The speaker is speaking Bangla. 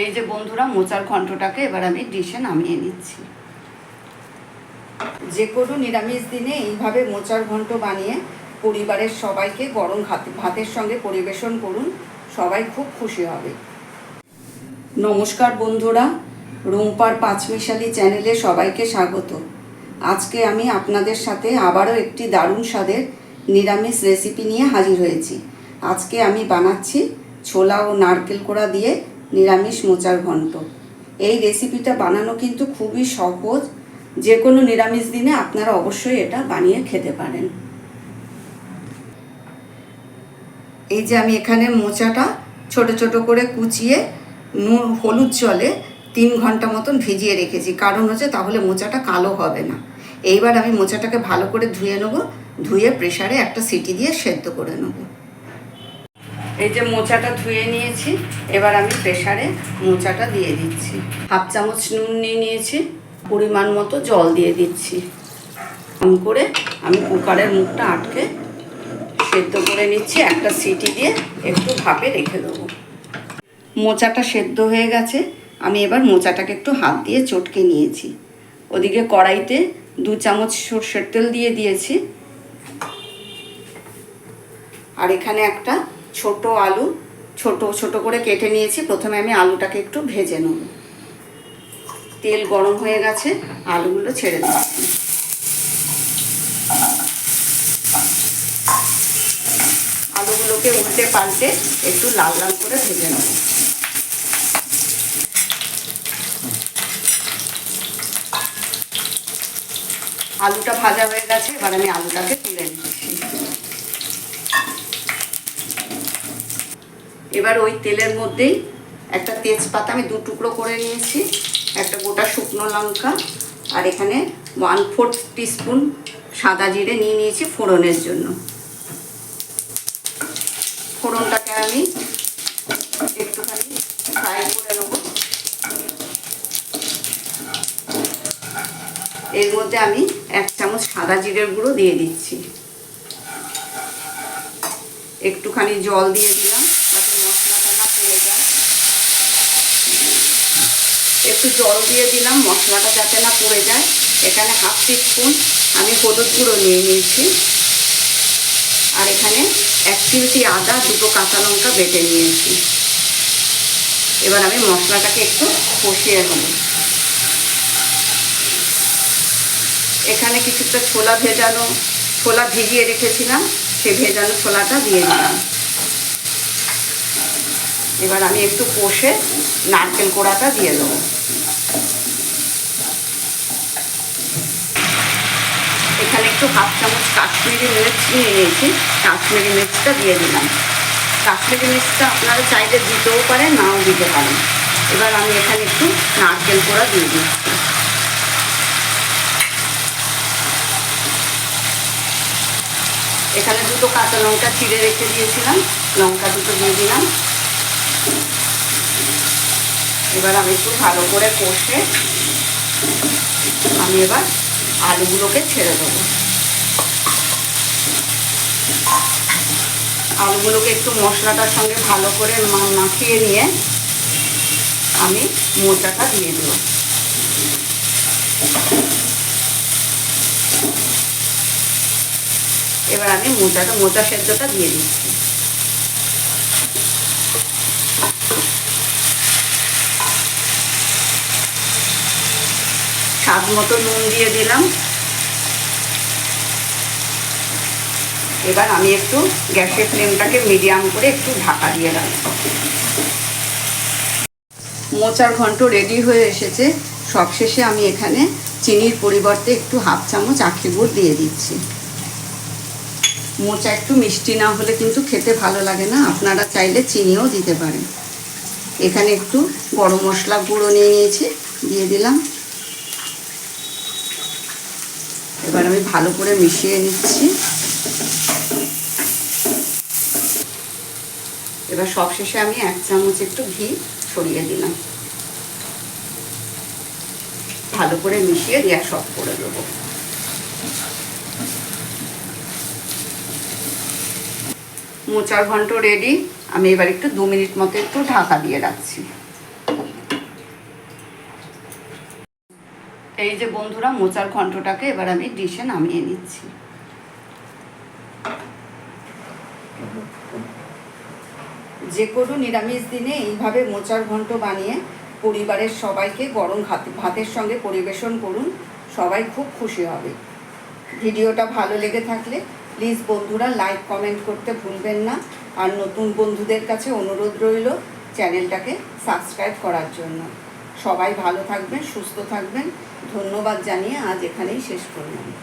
এই যে বন্ধুরা, মোচার ঘন্টটাকে এবার আমি ডিশে নামিয়ে নিচ্ছি। যে কোনো নিরামিষ দিনে এইভাবে মোচার ঘন্ট বানিয়ে পরিবারের সবাইকে গরম ভাত, ভাতের সঙ্গে পরিবেশন করুন, সবাই খুব খুশি হবে। নমস্কার বন্ধুরা, রুম্পার পাঁচমিশালি চ্যানেলে সবাইকে স্বাগত। আজকে আমি আপনাদের সাথে আবারও একটি দারুণ স্বাদের নিরামিষ রেসিপি নিয়ে হাজির হয়েছি। আজকে আমি বানাচ্ছি ছোলা ও নারকেল কোড়া দিয়ে নিরামিষ মোচার ঘন্ট। এই রেসিপিটা বানানো কিন্তু খুবই সহজ। যে কোনো নিরামিষ দিনে আপনারা অবশ্যই এটা বানিয়ে খেতে পারেন। এই যে আমি এখানে মোচাটা ছোট ছোট করে কুচিয়ে নুন, হলুদ জলে তিন ঘণ্টা মতন ভিজিয়ে রেখেছি। কারণ হচ্ছে তাহলে মোচাটা কালো হবে না। এইবার আমি মোচাটাকে ভালো করে ধুয়ে নেব। ধুয়ে প্রেসারে একটা সিটি দিয়ে সেদ্ধ করে নেব। এই যে মোচাটা ধুয়ে নিয়েছি, এবার আমি প্রেসারে মোচাটা দিয়ে দিচ্ছি। হাফ চামচ নুন নিয়ে নিয়েছি, পরিমাণ মতো জল দিয়ে দিচ্ছি। অন করে আমি কুকারের মুখটা আটকে সেদ্ধ করে নিচ্ছি, একটা সিটি দিয়ে একটু ভাপে রেখে দেবো। মোচাটা সেদ্ধ হয়ে গেছে, আমি এবার মোচাটাকে একটু হাত দিয়ে চটকে নিয়েছি। ওদিকে কড়াইতে দু চামচ সর্ষের তেল দিয়ে দিয়েছি। আর এখানে একটা ছোট আলু, ছোট ছোট করে কেটে নিয়েছি। প্রথমে আমি আলুটাকে একটু ভেজে নেব। তেল গরম হয়ে গেছে, আলুগুলো ছেড়ে দিচ্ছি। আলুগুলোকে উল্টে পাল্টে একটু লাল লাল করে ভেজে নেব। আলুটা ভাজা হয়ে গেছে, এবার আমি আলুটাকে তুলে নিচ্ছি এবার ওই তেলের মধ্যেই একটা তেজপাতা আমি দু টুকরো করে নিয়েছি, একটা গোটা শুকনো লঙ্কা, আর এখানে ওয়ান ফোর্থ টিস্পুন সাদা জিরে নিয়ে নিয়েছি ফোড়নের জন্য। ফোড়নটাকে আমি একটুখানি ফ্রাই করে নেব। এর মধ্যে আমি এক চামচ সাদা জিরের গুঁড়ো দিয়ে দিচ্ছি। একটুখানি জল দিয়ে দিলাম যাতে মশলাটা না পুড়ে যায় একটু জল দিয়ে দিলাম, মশলাটা যাতে না পুড়ে যায়। এখানে হাফ টিস্পুন আমি হলুদ গুঁড়ো নিয়ে নিয়েছি। আর এখানে এক চিমটি আদা, দুটো কাঁচা লঙ্কা বেটে নিয়েছি। এবার আমি মশলাটাকে একটু কষিয়ে নেব। এখানে কিছুটা ছোলা ভেজানো, ছোলা ভিজিয়ে রেখেছিলাম সেই ভেজানো ছোলাটা দিয়ে দিলাম। এবার আমি একটু কষে নারকেল কোড়াটা দিয়ে দেবো এখানে একটু হাফ চামচ কাশ্মীরি মির্চ নিয়ে নিয়েছি। কাশ্মীরি মির্চটা দিয়ে দিলাম। কাশ্মীরি মির্চটা আপনারা চাইলে দিতেও পারেন, নাও দিতে পারেন। এবার আমি এখানে একটু নারকেল কোড়া দিয়ে দিচ্ছি। এখানে দুটো কাঁচা লঙ্কা চিড়ে রেখে দিয়েছিলাম। লঙ্কা দুটো দিয়ে দিলাম। এবার আমি একটু ভালো করে কষে আমি এবার আলুগুলোকে ছেড়ে দেবো। আলুগুলোকে একটু মশলাটার সঙ্গে ভালো করে মাখিয়ে নিয়ে আমি মোচাটা দিয়ে দেবো। এবার আমি মোচাটা, মোচা সেদ্ধটা দিয়ে দিচ্ছি। স্বাদ মতো নুন দিয়ে দিলাম। এবার আমি একটু গ্যাসের ফ্লেমটাকে মিডিয়াম করে একটু ঢাকা দিয়ে রাখব। মোচার ঘন্ট রেডি হয়ে এসেছে। সবশেষে আমি এখানে চিনির পরিবর্তে একটু হাফ চামচ আখি গুড় দিয়ে দিচ্ছি। মোচা একটু মিষ্টি না হলে কিন্তু খেতে ভালো লাগে না। আপনারা চাইলে চিনিও দিতে পারেন। এখানে একটু গরম মশলা গুঁড়ো নিয়ে নিয়েছি, দিয়ে দিলাম। এবার আমি ভালো করে মিশিয়ে নিচ্ছি। এবার সব শেষে আমি এক চামচ একটু ঘি সরিয়ে দিলাম। ভালো করে মিশিয়ে গ্যাস অফ করে দেবো। মোচার ঘন্ট রেডি আমি এবার একটু দু মিনিট মতো একটু ঢাকা দিয়ে রাখছি। এই যে বন্ধুরা, মোচার ঘন্টটাকে এবার আমি ডিশে নামিয়ে নিচ্ছি। যে কোনো নিরামিষ দিনে এইভাবে মোচার ঘন্ট বানিয়ে পরিবারের সবাইকে গরম ভাত, ভাতের সঙ্গে পরিবেশন করুন, সবাই খুব খুশি হবে। ভিডিওটা ভালো লেগে থাকলে প্লিজ বন্ধুরা লাইক কমেন্ট করতে ভুলবেন না। আর নতুন বন্ধুদের কাছে অনুরোধ রইল চ্যানেলটাকে সাবস্ক্রাইব করার জন্য। সবাই ভালো থাকবেন, সুস্থ থাকবেন। ধন্যবাদ জানিয়ে আজ এখানেই শেষ করলাম।